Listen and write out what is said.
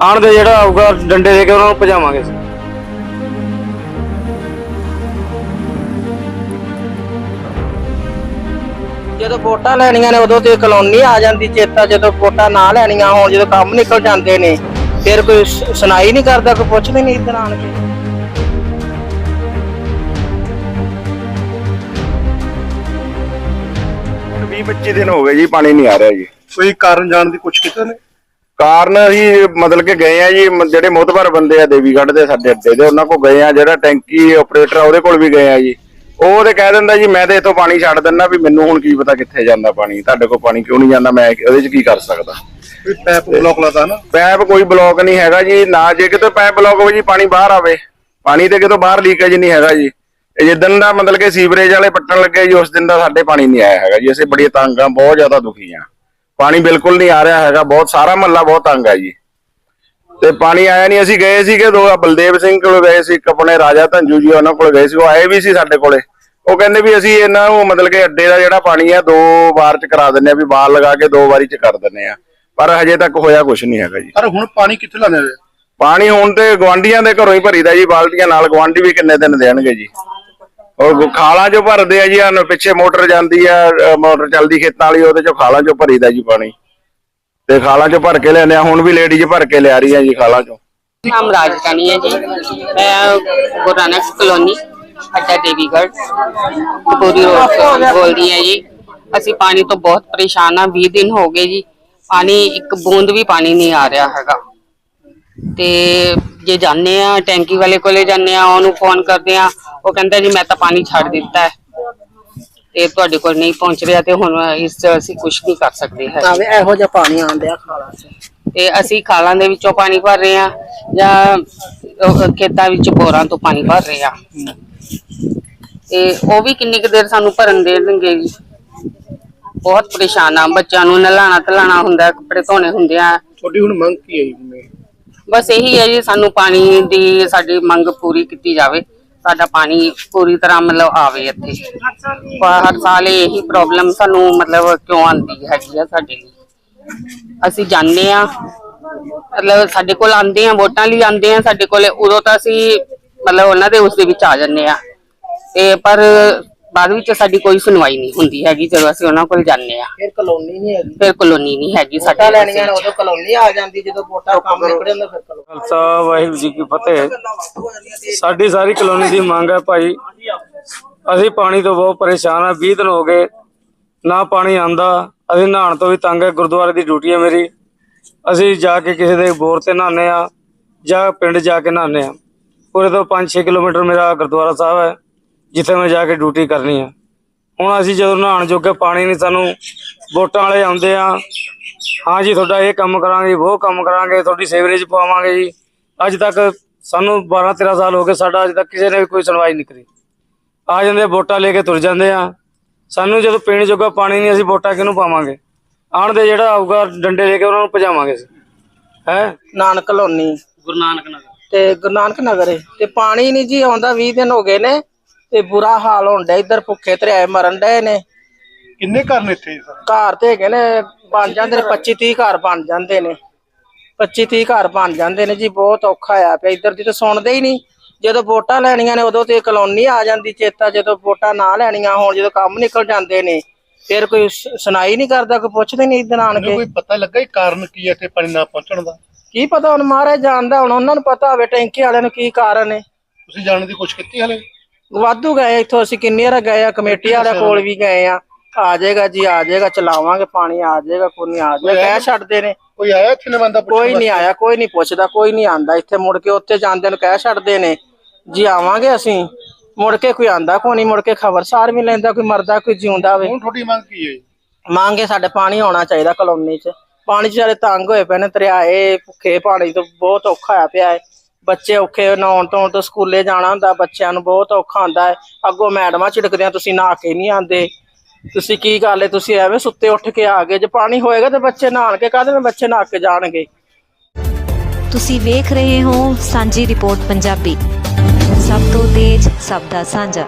ਆਣ ਦੇ ਜਿਹੜਾ ਆਊਗਾ ਡੰਡੇ ਦੇ ਕੇ ਉਹਨਾਂ ਨੂੰ ਭਜਾਵਾਂਗੇ ਅਸੀਂ। ਜਦੋਂ ਵੋਟਾਂ ਲੈਣੀਆਂ ਨੇ ਉਦੋਂ ਤੇ ਕਲੋਨੀ ਆ ਜਾਂਦੀ ਚੇਤਾ ਜਦੋਂ ਵੋਟਾਂ ਨਾ ਲੈਣੀਆਂ ਹੋਣ ਜਦੋਂ ਕੰਮ ਨਿਕਲ ਜਾਂਦੇ ਨੇ ਫਿਰ ਕੋਈ ਸ- ਸੁਣਾਈ ਨਹੀਂ ਕਰਦਾ ਕੋਈ ਪੁੱਛਦੇ ਨਹੀਂ ਇੱਧਰ ਆਣ ਕੇ। 20 25 ਦਿਨ ਹੋ ਗਏ ਜੀ ਪਾਣੀ ਨਹੀਂ ਆ ਰਿਹਾ ਜੀ। ਕੋਈ ਕਾਰਨ ਜਾਣ ਦੀ ਕੋਸ਼ਿਸ਼ ਕੀਤੀ ਨੇ ਕਾਰਨ ਅਸੀਂ ਮਤਲਬ ਕਿ ਗਏ ਆ ਜੀ ਮ- ਜਿਹੜੇ ਮੋਤਬਰ ਬੰਦੇ ਆ ਦੇਵੀਗੜ੍ਹ ਦੇ ਸਾਡੇ ਅੱਡੇ ਦੇ ਉਹਨਾਂ ਕੋਲ ਗਏ ਆ ਜਿਹੜਾ ਟੈਂਕੀ ਆਪਰੇਟਰ ਆ ਉਹਦੇ ਕੋਲ ਵੀ ਗਏ ਆ ਜੀ। ਉਹ ਤੇ ਕਹਿ ਦਿੰਦਾ ਜੀ ਮੈਂ ਤੇ ਇਥੋਂ ਪਾਣੀ ਛੱਡ ਦਿੰਦਾ ਵੀ ਮੈਨੂੰ ਹੁਣ ਕੀ ਪਤਾ ਕਿੱਥੇ ਜਾਂਦਾ ਪਾਣੀ ਤੁਹਾਡੇ ਕੋਲ ਪਾਣੀ ਕਿਉਂ ਨਹੀਂ ਜਾਂਦਾ ਮੈਂ ਉਹਦੇ 'ਚ ਕੀ ਕਰ ਸਕਦਾ? ਕੋਈ ਪੈਪ ਬਲੌਕ ਲਾਤਾ ਨਾ? ਪੈਪ ਕੋਈ ਬਲੌਕ ਨਹੀਂ ਹੈਗਾ ਜੀ ਨਾ ਜੇ ਕਿਤੇ ਪੈਪ ਬਲੌਕ ਹੋਵੇ ਜੀ ਪਾਣੀ ਬਾਹਰ ਆਵੇ। ਪਾਣੀ ਤੇ ਕਿਤੋਂ ਬਾਹਰ ਲੀਕੇਜ ਨਹੀਂ ਹੈਗਾ ਜੀ। ਇਹ ਜਿੱਦਣ ਦਾ ਮਤਲਬ ਕਿ ਸੀਵਰੇਜ ਵਾਲੇ ਪੱਟਣ ਲੱਗੇ ਜੀ ਉਸ ਦਿਨ ਦਾ ਸਾਡੇ ਪਾਣੀ ਨਹੀਂ ਆਇਆ ਹੈਗਾ ਜੀ ਅਸੀਂ ਬੜੀ ਤੰਗ ਆ ਬਹੁਤ ਜ਼ਿਆਦਾ ਦੁਖੀ ਆ। ਪਾਣੀ ਬਿਲਕੁਲ ਨਹੀਂ ਆ ਰਿਹਾ ਹੈਗਾ ਬਹੁਤ ਸਾਰਾ ਮਹੱਲਾ ਬਹੁਤ ਤੰਗ ਆ ਜੀ। ਤੇ ਪਾਣੀ ਆਇਆ ਨਹੀਂ ਅਸੀਂ ਗਏ ਸੀਗੇ ਦੋ ਬਲਦੇਵ ਸਿੰਘ ਕੋਲ ਗਏ ਸੀ ਇੱਕ ਆਪਣੇ ਰਾਜਾ ਧੰਜੂ ਜੀ ਉਹਨਾਂ ਕੋਲ ਗਏ ਸੀ ਉਹ ਆਏ ਵੀ ਸੀ ਸਾਡੇ ਕੋਲੇ। ਉਹ ਕਹਿੰਦੇ ਵੀ ਅਸੀਂ ਇਹਨਾਂ ਨੂੰ ਮਤਲਬ ਕਿ ਅੱਡੇ ਦਾ ਜਿਹੜਾ ਪਾਣੀ ਆ ਦੋ ਵਾਰ ਚ ਕਰਾ ਦਿੰਨੇ ਆ ਵੀ ਬਾਲ ਲਗਾ ਕੇ ਦੋ ਵਾਰੀ ਚ ਕਰ ਦਿੰਨੇ ਆ। ਪਰ ਹਜੇ ਤੱਕ ਹੋਇਆ ਕੁਝ ਨਹੀਂ ਹੈਗਾ ਜੀ। ਪਰ ਹੁਣ ਪਾਣੀ ਕਿੱਥੇ ਲਾਉਂਦੇ ਨੇ ਪਾਣੀ ਹੁਣ ਤੇ ਗਵਾਂਡੀਆਂ ਦੇ ਘਰੋਂ ਹੀ ਭਰੀਦਾ ਜੀ ਬਾਲਟੀਆਂ ਨਾਲ ਗਵਾਂਡੀ ਵੀ ਕਿੰਨੇ ਦਿਨ ਦੇਣਗੇ ਜੀ। ਔਰ ਖਾਲਾਂ ਚੋਂ ਭਰਦੇ ਆ ਜੀ, ਆਹ ਪਿੱਛੇ ਮੋਟਰ ਜਾਂਦੀ ਆ ਮੋਟਰ ਚੱਲਦੀ ਖੇਤਾਂ ਵਾਲੀ, ਉਹਦੇ ਚੋਂ ਖਾਲਾਂ ਚੋਂ ਭਰੀਦਾ ਜੀ ਪਾਣੀ। ਤੇ ਖਾਲਾਂ ਚੋਂ ਭਰ ਕੇ ਲਿਆਉਂਦੇ ਆ, ਹੁਣ ਵੀ ਲੇਡੀਜ਼ ਭਰ ਕੇ ਲਿਆ ਰਹੀਆਂ ਜੀ ਖਾਲਾਂ ਚੋਂ। ਨਾਮ ਰਾਜਧਾਨੀ ਹੈ ਜੀ। ਮੈਂ ਗੁਰੂ ਕਲੋਨੀ, ਅੱਡਾ ਦੇਵੀਗੜ੍ਹ, ਕਪੂਰੀ ਰੋਡ ਤੋਂ ਬੋਲਦੀ ਹਾਂ ਜੀ। ਅਸੀਂ ਪਾਣੀ ਤੋਂ ਬਹੁਤ ਪਰੇਸ਼ਾਨ ਆ 20 ਦਿਨ ਹੋ ਗਏ ਜੀ। ਪਾਣੀ, ਇੱਕ ਬੂੰਦ ਵੀ ਪਾਣੀ ਨਹੀਂ ਆ ਰਿਹਾ ਹੈਗਾ। ਤੇ ਜੇ ਜਾਂਦੇ ਆ ਟੈਂਕੀ ਵਾਲੇ ਕੋਲੇ ਜਾਣੇ ਆ ਉਹਨੂੰ ਫੋਨ ਕਰਦੇ ਆ ਉਹ ਕਹਿੰਦਾ ਜੀ ਮੈਂ ਤਾਂ ਪਾਣੀ ਛੱਡ ਦਿੱਤਾ ਹੈ। ਤੇ ਤੁਹਾਡੇ ਕੋਲ ਨਹੀਂ ਪਹੁੰਚ ਰਿਹਾ ਤੇ ਹੁਣ ਇਸ 'ਚ ਅਸੀਂ ਕੁਝ ਨਹੀਂ ਕਰ ਸਕਦੇ ਹੈ ਆਵੇ ਇਹੋ ਜਿਹਾ ਪਾਣੀ ਆਉਂਦਿਆ ਖਾਲਾ ਚ। ਤੇ ਅਸੀਂ ਖਾਲਾਂ ਦੇ ਵਿੱਚੋਂ ਪਾਣੀ ਭਰ ਰਹੇ ਆ ਜਾਂ ਅਹ ਖੇਤਾਂ ਵਿੱਚ ਬੋਰਾਂ ਤੋਂ ਪਾਣੀ ਭਰ ਰਹੇ ਆ ਤੇ ਉਹ ਵੀ ਕਿੰਨੀ ਕੁ ਦੇਰ ਸਾਨੂੰ ਭਰਨ ਦੇਣਗੇ ਜੀ? ਬਹੁਤ ਪਰੇਸ਼ਾਨ ਆ। ਬੱਚਿਆਂ ਨੂੰ ਨਲਾਣਾ ਧਲਾਣਾ ਹੁੰਦਾ ਕੱਪੜੇ ਧੋਣੇ ਹੁੰਦੇ ਆ। ਤੁਹਾਡੀ ਹੁਣ ਮੰਗ ਕੀ ਹੈ ਜੀ? ਬਸ ਇਹੀ ਹੈ ਜੀ ਸਾਨੂੰ ਪਾਣੀ ਦੀ ਸਾਡੀ ਮੰਗ ਪੂਰੀ ਕੀਤੀ ਜਾਵੇ। ਸਾਡਾ ਪਾਣੀ ਪੂਰੀ ਤਰ੍ਹਾਂ ਮਤਲਬ ਆਵੇ ਇੱਥੇ। ਪਰ ਹਰ ਸਾਲ ਇਹੀ ਪ੍ਰੋਬਲਮ ਸਾਨੂੰ ਮਤਲਬ ਕਿਉਂ ਆਉਂਦੀ ਹੈਗੀ ਆ ਸਾਡੇ ਲਈ? ਅਸੀਂ ਜਾਂਦੇ ਆ ਮਤਲਬ ਸਾਡੇ ਕੋਲ ਆਉਂਦੇ ਆ ਵੋਟਾਂ ਲਈ ਆਉਂਦੇ ਆ ਸਾਡੇ ਕੋਲ। ਉਦੋਂ ਤਾਂ ਅਸੀਂ ਮਤਲਬ ਉਹਨਾਂ ਦੇ ਉਸ ਦੇ ਵਿੱਚ ਆ ਜਾਂਦੇ ਆ ਤੇ ਪਰ ਬਾਅਦ ਵਿੱਚ ਸਾਡੀ ਕੋਈ ਸੁਣਵਾਈ ਨਹੀਂ ਹੁੰਦੀ ਹੈਗੀ ਜਦੋਂ ਅਸੀਂ ਉਹਨਾਂ ਕੋਲ ਜਾਂਦੇ ਆ ਫਿਰ ਕਲੋਨੀ ਨਹੀਂ ਹੈਗੀ। ਫਿਰ ਕਲੋਨੀ ਨਹੀਂ ਹੈਗੀ ਵੋਟਾਂ ਸਾਡੇ ਲੈਣੀਆਂ ਨੇ ਉਦੋਂ ਕਲੋਨੀ ਆ ਜਾਂਦੀ ਜਦੋਂ ਵੋਟਾਂ ਕੰਮ ਨਿਕਲ ਜਾਂਦਾ ਫਿਰ ਕਲੋਨੀ। ਖਾਲਸਾ ਵਾਹਿਗੁਰੂ ਜੀ ਕੀ ਫਤਿਹ। ਸਾਡੀ ਸਾਰੀ ਕਲੋਨੀ ਦੀ ਮੰਗ ਹੈ ਭਾਈ ਅਸੀਂ ਪਾਣੀ ਤੋਂ ਬਹੁਤ ਪਰੇਸ਼ਾਨ ਆ 20 ਦਿਨ ਹੋ ਗਏ ਨਾ ਪਾਣੀ ਆਂਦਾ ਅਸੀਂ ਨਹਾਉਣ ਤੋਂ ਵੀ ਤੰਗ ਹੈ ਗੁਰਦੁਆਰੇ ਦੀ ਡਿਊਟੀ ਹੈ ਮੇਰੀ। ਅਸੀਂ ਜਾ ਕੇ ਕਿਸੇ ਦੇ ਬੋਰ ਤੇ ਨਹਾਉਂਦੇ ਆ ਜਾਂ ਪਿੰਡ ਜਾ ਕੇ ਨਹਾਉਂਦੇ ਆ ਪੂਰੇ ਤੋਂ 5-6 ਕਿਲੋਮੀਟਰ ਮੇਰਾ ਗੁਰਦੁਆਰਾ ਸਾਹਿਬ ਹੈ। ਜਿੱਥੇ ਮੈਂ ਜਾ ਕੇ ਡਿਊਟੀ ਕਰਨੀ ਆ। ਹੁਣ ਅਸੀਂ ਜਦੋਂ ਨਹਾਉਣ ਜੋਗੇ ਪਾਣੀ ਨਹੀਂ ਸਾਨੂੰ ਵੋਟਾਂ ਵਾਲੇ ਆਉਂਦੇ ਆ। ਹਾਂ ਜੀ ਤੁਹਾਡਾ ਇਹ ਕੰਮ ਕਰਾਂਗੇ ਉਹ ਕੰਮ ਕਰਾਂਗੇ ਤੁਹਾਡੀ ਸੇਵਰੇਜ ਪਵਾਵਾਂਗੇ ਜੀ। ਅੱਜ ਤੱਕ ਸਾਨੂੰ 12 13 ਸਾਲ ਹੋ ਗਏ ਸਾਡਾ ਅੱਜ ਤੱਕ ਕਿਸੇ ਨੇ ਵੀ ਕੋਈ ਸੁਣਵਾਈ ਨਹੀਂ ਕਰੀ। ਆ ਜਾਂਦੇ ਵੋਟਾਂ ਲੈ ਕੇ ਤੁਰ ਜਾਂਦੇ ਆ। ਸਾਨੂੰ ਜਦੋਂ ਪੀਣ ਜੋਗਾ ਪਾਣੀ ਨਹੀਂ ਅਸੀਂ ਵੋਟਾਂ ਕਿਹਨੂੰ ਪਾਵਾਂਗੇ? ਆਣ ਦੇ ਜਿਹੜਾ ਆਊਗਾ ਡੰਡੇ ਲੈ ਕੇ ਉਹਨਾਂ ਨੂੰ ਭਜਾਵਾਂਗੇ ਅਸੀਂ। ਹੈ? ਨਾਨਕ ਕਲੋਨੀ। ਗੁਰੂ ਨਾਨਕ ਨਗਰ। ਤੇ ਗੁਰੂ ਨਾਨਕ ਨਗਰ। ਤੇ ਪਾਣੀ ਨਹੀਂ ਜੀ ਆਉਂਦਾ 20 ਦਿਨ ਹੋ ਗਏ ਨੇ। ਤੇ ਬੁਰਾ ਹਾਲ ਹੋਣ ਡਿਆ ਇੱਧਰ ਭੁੱਖੇ ਤਰਿਆਏ ਮਰਨ ਡਏ ਨੇ। ਕਿੰਨੇ ਘਰ ਨੇ ਇੱਥੇ ਸਰ? ਘਰ ਤੇ ਹੈਗੇ ਨੇ ਬਣ ਜਾਂਦੇ ਨੇ 25 30 ਘਰ ਬਣ ਜਾਂਦੇ ਨੇ। 25 30 ਘਰ ਬਣ ਜਾਂਦੇ ਨੇ ਜੀ ਬਹੁਤ ਔਖਾ ਆ ਪਿਆ ਇੱਧਰ ਦੀ ਤਾਂ ਸੁਣਦੇ ਹੀ ਨਹੀਂ। ਜਦੋਂ ਵੋਟਾਂ ਲੈਣੀਆਂ ਨੇ ਉਦੋਂ ਤੇ ਕਲੋਨੀ ਆ ਜਾਂਦੀ ਚੇਤਾ ਜਦੋਂ ਵੋਟਾਂ ਨਾ ਲੈਣੀਆਂ ਹੋਣ ਜਦੋਂ ਕੰਮ ਨਿਕਲ ਜਾਂਦੇ ਨੇ ਫਿਰ ਕੋਈ ਸ- ਸੁਣਾਈ ਨਹੀਂ ਕਰਦਾ ਕੋਈ ਪੁੱਛਦੇ ਨਹੀਂ ਇੱਧਰ ਆਣ ਕੇ। ਕੋਈ ਪਤਾ ਲੱਗਾ ਇਹ ਕਾਰਨ ਕੀ ਹੈ ਇੱਥੇ ਪਾਣੀ ਨਾ ਪਹੁੰਚਣ ਦਾ? ਕੀ ਪਤਾ ਹੁਣ ਮਹਾਰਾਜ ਜਾਣਦਾ ਹੁਣ ਉਹਨਾਂ ਨੂੰ ਪਤਾ ਹੋਵੇ ਟੈਂਕੀ ਵਾਲਿਆਂ ਨੂੰ ਕੀ ਕਾਰਨ ਹੈ ਤੁਸੀਂ ਜਾਣਨ ਦੀ ਕੋਸ਼ਿਸ਼ ਕੀਤੀ ਹਲੇ? ਵਾਧੂ ਗਏ ਇੱਥੋਂ ਅਸੀਂ ਕਿੰਨੀ ਵਾਰ ਗਏ ਆ ਕਮੇਟੀ ਵਾਲਿਆਂ ਕੋਲ ਵੀ ਗਏ ਆ। ਆ ਜਾਏਗਾ ਜੀ ਆ ਜਾਏਗਾ ਚਲਾਵਾਂਗੇ ਪਾਣੀ ਆ ਜਾਏਗਾ ਕੋਈ ਨਹੀਂ ਆ ਜਾਏਗਾ। ਕਹਿ ਛੱਡਦੇ ਨੇ। ਕੋਈ ਆਇਆ ਇੱਥੇ ਨਵੰਦਾ ਕੋਈ ਨਹੀਂ ਆਇਆ ਕੋਈ ਨਹੀਂ ਪੁੱਛਦਾ ਕੋਈ ਨਹੀਂ ਆਂਦਾ। ਇੱਥੇ ਮੁੜ ਕੇ ਉੱਥੇ ਜਾਂਦੇ ਨੂੰ ਕਹਿ ਛੱਡਦੇ ਨੇ ਜੀ ਆਵਾਂਗੇ ਅਸੀਂ। ਮੁੜ ਕੇ ਕੋਈ ਆਂਦਾ ਕੋਈ ਨਹੀਂ ਮੁੜ ਕੇ ਖਬਰਸਾਰ ਵੀ ਲੈਂਦਾ ਕੋਈ ਮਰਦਾ ਕੋਈ ਜਿਉਂਦਾ ਵੇ। ਹੁਣ ਤੁਹਾਡੀ ਮੰਗ ਕੀ ਹੈ? ਮੰਗੇ ਸਾਡੇ ਪਾਣੀ ਆਉਣਾ ਚਾਹੀਦਾ ਕਲੋਨੀ 'ਚ। ਪਾਣੀ 'ਚ ਸਾਰੇ ਤੰਗ ਹੋਏ ਪਏ ਨੇ ਦਰਿਆਏ ਭੁੱਖੇ ਪਾਣੀ ਤੋਂ ਬਹੁਤ ਔਖਾ ਆ ਪਿਆ ਹੈ। ਬੱਚੇ ਔਖੇ ਨਹਾਉਣ ਤੋਂ ਤੋਂ ਸਕੂਲੇ ਜਾਣਾ ਹੁੰਦਾ, ਬੱਚਿਆਂ ਨੂੰ ਬਹੁਤ ਔਖਾ ਹੁੰਦਾ ਹੈ। ਅੱਗੋਂ ਮੈਡਮਾਂ ਝਿੜਕਦੀਆਂ, ਤੁਸੀਂ ਨਹਾ ਕੇ ਨਹੀਂ ਆਉਂਦੇ। ਤੁਸੀਂ ਕੀ ਗੱਲ ਹੈ, ਤੁਸੀਂ ਐਵੇਂ ਸੁੱਤੇ ਉੱਠ ਕੇ ਆ ਗਏ। ਜੇ ਪਾਣੀ ਹੋਏਗਾ ਤੇ ਬੱਚੇ ਨਹਾਣ ਕੇ ਕਾਹਦੇ ਨਾਲ ਬੱਚੇ ਨਹਾ ਕੇ ਜਾਣਗੇ? ਤੁਸੀਂ ਵੇਖ ਰਹੇ ਹੋ ਸਾਂਝੀ ਰਿਪੋਰਟ ਪੰਜਾਬੀ। ਸਭ ਤੋਂ ਤੇਜ਼, ਸਭ ਦਾ ਸਾਂਝਾ।